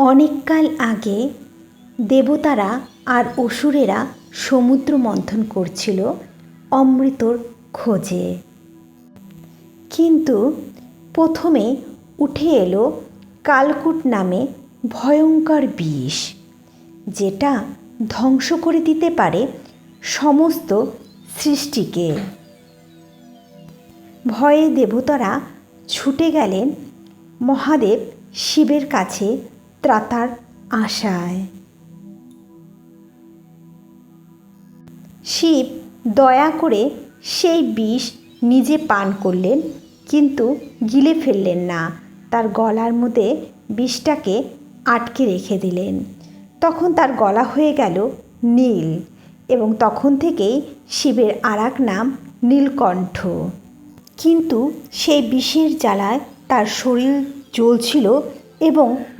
অনেককাল আগে দেবতারা আর অসুরেরা সমুদ্র মন্থন করছিল অমৃতর খোঁজে। কিন্তু প্রথমে উঠে এলো কালকুট নামে ভয়ঙ্কর বিষ, যেটা ধ্বংস করে দিতে পারে সমস্ত সৃষ্টিকে। ভয়ে দেবতারা ছুটে গেলেন মহাদেব শিবের কাছে ত্রাতার আশায়। শিব দয়া করে সেই বিষ নিজে পান করলেন, কিন্তু গিলে ফেললেন না। তার গলার মধ্যে বিষটাকে আটকে রেখে দিলেন। তখন তার গলা হয়ে গেল নীল এবং তখন থেকেই শিবের আর নাম নীলকণ্ঠ। কিন্তু সেই বিষের জ্বালায় তার শরীর জ্বলছিল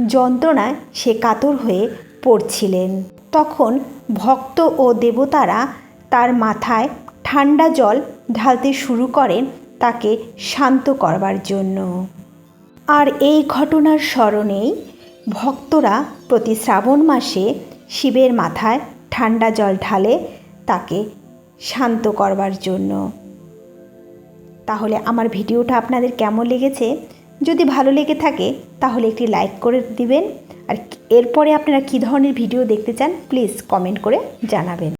যন্ত্রণায় সে কাতর হয়ে পড়ছিলেন। তখন ভক্ত ও দেবতারা তার মাথায় ঠান্ডা জল ঢালতে শুরু করেন তাকে শান্ত করবার জন্য। আর এই ঘটনার স্মরণেই ভক্তরা প্রতি শ্রাবণ মাসে শিবের মাথায় ঠান্ডা জল ঢালে তাকে শান্ত করবার জন্য। তাহলে আমার ভিডিওটা আপনাদের কেমন লেগেছে? যদি ভালো লেগে থাকে, তাহলে একটি লাইক করে দিবেন। আর এরপরে আপনারা কী ধরনের ভিডিও দেখতে চান প্লিজ কমেন্ট করে জানাবেন।